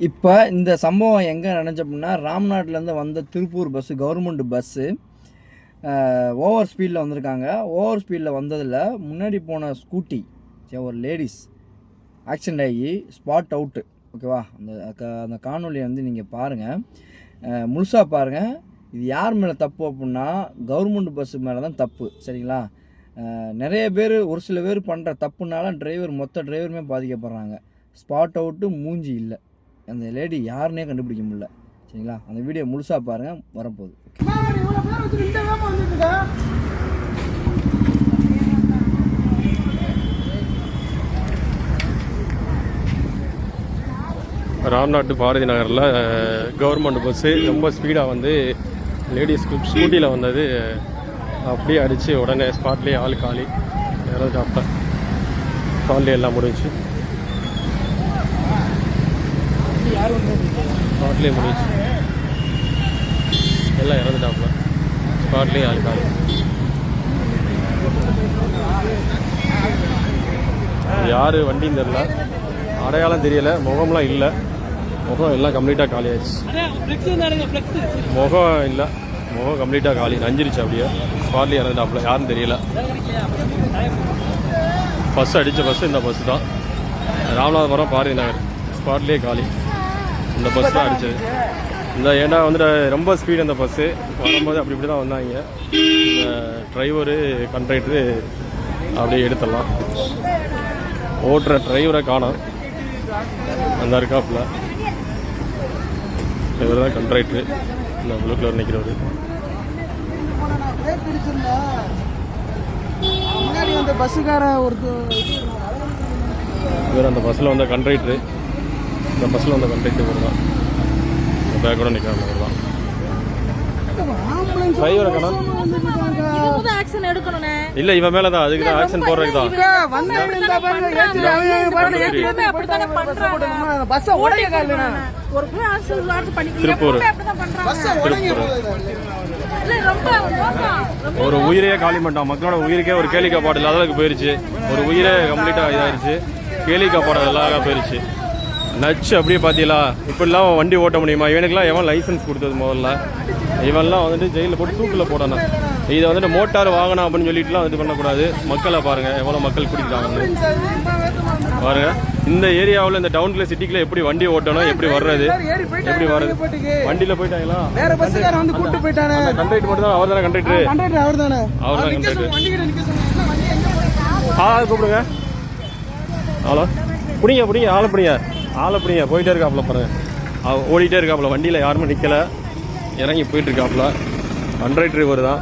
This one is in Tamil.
இப்போ இந்த சம்பவம் எங்கே நடந்துச்சு ராம்நாட்லேருந்து வந்த Tiruppur bus government bus over ஸ்பீடில் வந்திருக்காங்க. ஓவர் ஸ்பீடில் வந்ததில் முன்னாடி போன ஸ்கூட்டி சரி ஒரு லேடிஸ் ஆக்சிடெண்ட் ஆகி ஸ்பாட் அவுட்டு ஓகேவா அந்த க- அந்த காணொலியை வந்து நீங்கள் பாருங்கள் முழுசாக பாருங்கள் இது யார் மேலே தப்பு அப்படின்னா கவர்மெண்ட் பஸ்ஸு மேலே தான் தப்பு சரிங்களா? நிறைய பேர் ஒரு சில பேர் பண்ணுற தப்புனால டிரைவர் மொத்த டிரைவருமே பாதிக்கப்படுறாங்க. ஸ்பாட் அவுட்டு மூஞ்சி இல்லை. அந்த லேடி யாருன்னே கண்டுபிடிக்க முடியல. சரிங்களா? அந்த வீடியோ முழுசாக பாருங்கள் வரப்போகுது. ராம்நாட்டு பாரதி நகரில் கவர்மெண்ட் பஸ்ஸு ரொம்ப ஸ்பீடாக வந்து லேடிஸ் ஸ்கூட்டியில் வந்தது. அப்படியே அடித்து உடனே ஸ்பாட்லேயே ஆள் காலி. இறந்துட்டாப்ல ஸ்பாட்லேயே எல்லாம் முடிஞ்சு ஸ்பாட்லேயே முடிஞ்சு எல்லாம் இறந்துட்டாப்புல. ஸ்பாட்லேயே ஆள் காலி. யார் வண்டின்னு தெரில அடையாளம் தெரியல. முகம்லாம் இல்லை. முகம் எல்லாம் கம்ப்ளீட்டாக காலி ஆயிடுச்சு முகம் இல்லை. முகம் கம்ப்ளீட்டாக காலி. நஞ்சிருச்சு அப்படியே. ஸ்பாட்லேயே இறந்துட்டாப்புல. யாருன்னு தெரியல. பஸ் அடித்த பஸ் இந்த பஸ் தான். ராமநாதபுரம் பாரதி நகர். ஸ்பாட்லேயே காலி. இந்த பஸ் தான் அடிச்சது. இந்த ஏன்னா வந்துட்டு ரொம்ப ஸ்பீடு அந்த பஸ்ஸு வரும்போது அப்படி இப்படி தான் வந்தாங்க. இந்த டிரைவரு கண்ட்ரைட்ரு அப்படியே எடுத்துடலாம். ஓட்டுற டிரைவரை காணோம். அந்த இருக்காப்புல. இவர் தான் கண்ட்ரைட்ரு இந்த ப்ளூ கலர் நிற்கிறவர் பஸ்ஸுக்கார ஒருத்தர் இவர் அந்த பஸ்ஸில் வந்த கண்ட்ரைட்ரு இந்த பஸ்ஸில் வந்த கண்ட்ரைட்ரு இவர் தான் இந்த பேக்கோட நிற்கிறாங்க இவர் தான் டிரைவரை இல்லை மேலே தான் அதுக்கு தான் ஆக்ஷன் போடுறதுக்கு தான். வந்தவங்க இந்த பாருங்க ஏற்றி அவங்க பாருங்க ஏற்றி எப்பவுமே அப்படித்தானே பண்றாங்க பஸ்ஸை உடைய காலனா ஒரு பண்ணி திருப்பூர். பண்றாங்க. இல்ல ரொம்ப ஒரு உயிரையே காலி பண்ணிட்டான். மக்களோட உயிருக்கே ஒரு கேலி காப்பாடு இல்லாத அளவுக்கு போயிருச்சு. ஒரு உயிரே கம்ப்ளீட்டாக இதாயிருச்சு. கேலி காப்பாடு எல்லாம் போயிருச்சு. நச்சு அப்படியே பார்த்தீங்களா? இப்படிலாம் வண்டி ஓட்ட முடியுமா? இவனுக்குலாம் எவன் லைசன்ஸ் கொடுத்தது முதல்ல? இவன்லாம் வந்துட்டு ஜெயிலில் போட்டு தூக்கில் போடணும். இதை வந்துட்டு மோட்டார் வாங்கணும் அப்படின்னு சொல்லிட்டுலாம் இது பண்ணக்கூடாது. மக்களை பாருங்க எவ்வளோ மக்கள் குடிக்கிறாங்கன்னு பாருங்க இந்த ஏரியாவில் இந்த டவுன்ல சிட்டிக்குள்ள எப்படி வண்டி ஓட்டணும் எப்படி வர்றது எப்படி வர்றது? வண்டியில் போயிட்டாங்களா? வேற பஸ்ஸுக்கார வந்து கூட்டு போயிட்டானே. கண்டக்டர் மட்டும் தான் அவர் தானே கண்டக்டர் கண்டக்டர் அவர் தானே அவர் தான் கண்டக்டர் ஆளை கூப்பிடுங்க. ஹலோ? பிடிங்க பிடிங்க ஆளை பிடிங்க. ஆளை பிடிங்க போயிட்டே இருக்காப்புல பாருங்க. அவ ஓடிட்டே இருக்காப்புல வண்டியில் யாருமே நிற்கலை இறங்கி போயிட்டு இருக்காப்புல. கண்ட்ரைட் டிரைவர் தான்.